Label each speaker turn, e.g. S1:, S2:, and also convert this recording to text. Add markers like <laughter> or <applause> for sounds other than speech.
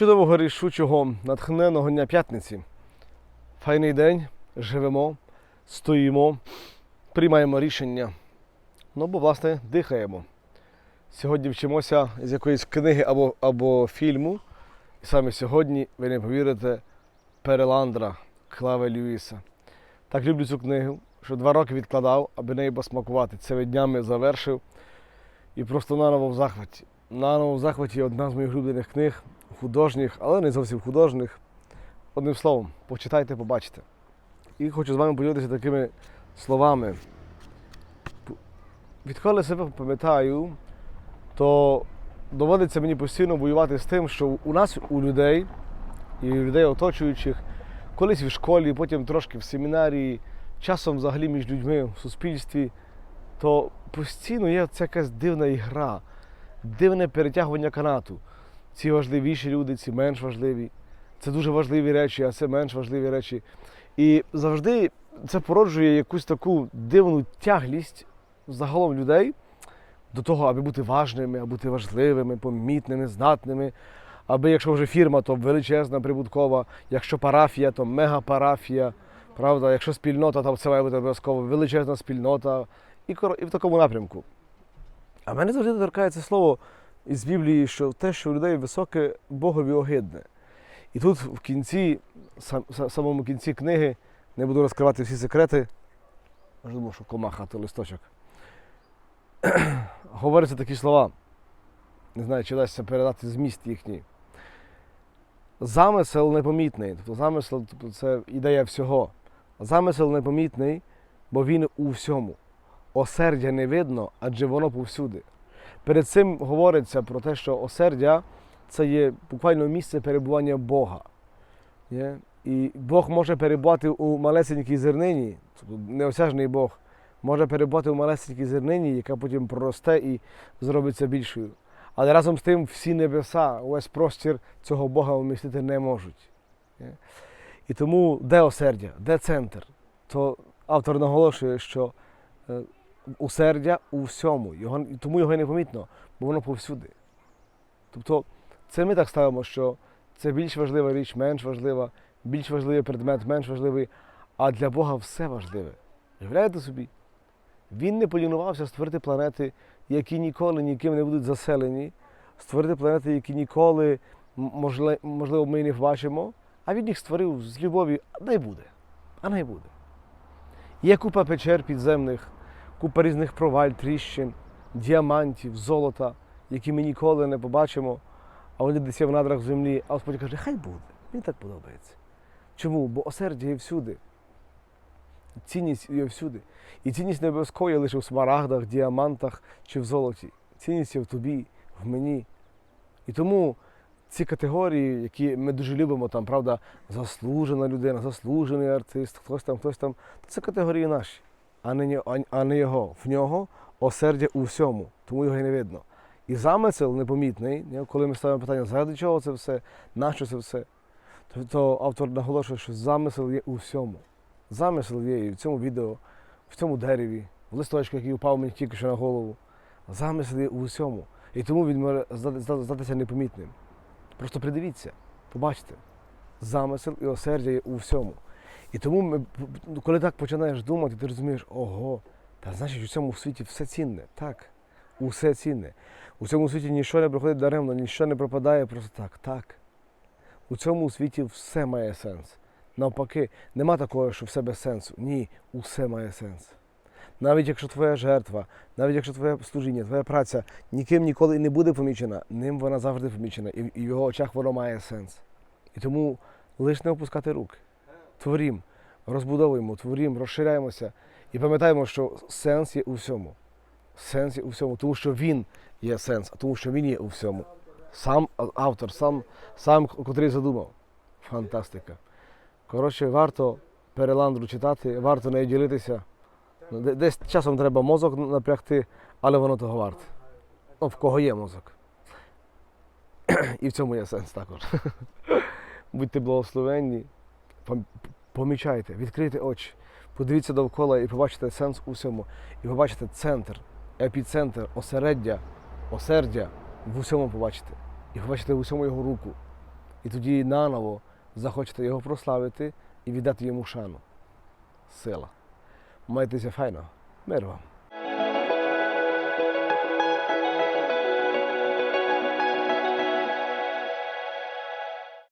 S1: Чудового рішучого натхненого дня п'ятниці. Файний день, живемо, стоїмо, приймаємо рішення. Ну, бо, власне, дихаємо. Сьогодні вчимося з якоїсь книги або, або фільму. І саме сьогодні, ви не повірите, Переландра Клаве Льюіса. Так люблю цю книгу, що два роки відкладав, аби неї посмакувати. Це днями завершив. І просто наново в захваті. Наново в захваті одна з моїх улюблених книг, художніх, але не зовсім художніх. Одним словом, почитайте, побачите. І хочу з вами поділитися такими словами. Відколи себе пам'ятаю, то доводиться мені постійно воювати з тим, що у нас, у людей і у людей оточуючих, колись в школі, потім трошки в семінарії, часом взагалі між людьми в суспільстві, то постійно є ця якась дивна ігра, дивне перетягування канату. Ці важливіші люди, ці менш важливі. Це дуже важливі речі, а це менш важливі речі. І завжди це породжує якусь таку дивну тяглість загалом людей до того, аби бути важними, аби бути важливими, помітними, знатними. Аби якщо вже фірма, то величезна, прибуткова, якщо парафія, то мегапарафія. Правда, якщо спільнота, то це має бути обов'язково величезна спільнота і, і в такому напрямку. А мене завжди торкається слово із Біблії, що те, що у людей високе, Богові огидне. І тут в кінці, сам, самому кінці книги, не буду розкривати всі секрети, аж думав, що комаха, то листочок. <clears throat> Говоряться такі слова. Не знаю, чи вдасться передати зміст їхній. Замисел непомітний. Тобто замисел тобто це ідея всього. Замисел непомітний, бо він у всьому. Осердя не видно, адже воно повсюди. Перед цим говориться про те, що осердя це є буквально місце перебування Бога. І Бог може перебувати у малесенькій зернині, тобто неосяжний Бог, може перебувати у малесенькій зернині, яка потім проросте і зробиться більшою. Але разом з тим всі небеса, увесь простір цього Бога вмістити не можуть. І тому де осердя, де центр? То автор наголошує, що е, усердя у всьому. Його, тому його і не помітно, бо воно повсюди. Тобто це ми так ставимо, що це більш важлива річ, менш важлива, більш важливий предмет, менш важливий, а для Бога все важливе. Уявляєте собі? Він не полінувався створити планети, які ніколи ніким не будуть заселені, створити планети, які ніколи, можливо, ми не побачимо, а він їх створив з любов'ю, а дай буде, а най буде. Є купа печер підземних, купа різних проваль, тріщин, діамантів, золота, які ми ніколи не побачимо, а вони десь є в надрах землі. А Господь каже, хай буде, мені так подобається. Чому? Бо осердя є всюди. Цінність є всюди. І цінність не обов'язково є лише в смарагдах, діамантах чи в золоті. Цінність є в тобі, в мені. І тому ці категорії, які ми дуже любимо, там, правда, заслужена людина, заслужений артист, хтось там, хтось там, то це категорії наші, а не, а- не його. В нього осердя у всьому, тому його і не видно. І замисел непомітний, коли ми ставимо питання, заради чого це все, нащо це все, то, то автор наголошує, що замисел є у всьому. Замисел є і в цьому відео, в цьому дереві, в листочку, який упав мені тільки що на голову. Замисел є у всьому. І тому він може здати- здати- здатися непомітним. Просто придивіться, побачите. Замисел і осердя є у всьому. І тому, ми, коли так починаєш думати, ти розумієш, ого, та значить у цьому світі все цінне. Так, усе цінне. У цьому світі нічого не приходить даремно, нічого не пропадає просто так. Так. У цьому світі все має сенс. Навпаки, нема такого, що все без сенсу. Ні, усе має сенс. Навіть якщо твоя жертва, навіть якщо твоє служіння, твоя праця ніким ніколи не буде помічена, ним вона завжди помічена, і в його очах воно має сенс. І тому лише не опускати рук. Творім, розбудовуємо, творім, розширяємося і пам'ятаємо, що сенс є у всьому. Сенс є у всьому, тому що він є сенс, а тому що він є у всьому. Сам автор, сам, сам котрий задумав. Фантастика. Коротше, варто переландру читати, варто нею ділитися. Ну, Десь часом треба мозок напрягти, але воно того варте. Ну, в кого є мозок. <clears throat> І в цьому є сенс також. <laughs> Будьте благословенні, помічайте, відкрийте очі, подивіться довкола і побачите сенс у всьому. І побачите центр, епіцентр, осереддя, осердя в усьому побачите. І побачите в усьому його руку. і тоді наново захочете його прославити і віддати йому шану. Сила. Майтеся файно. Мир вам.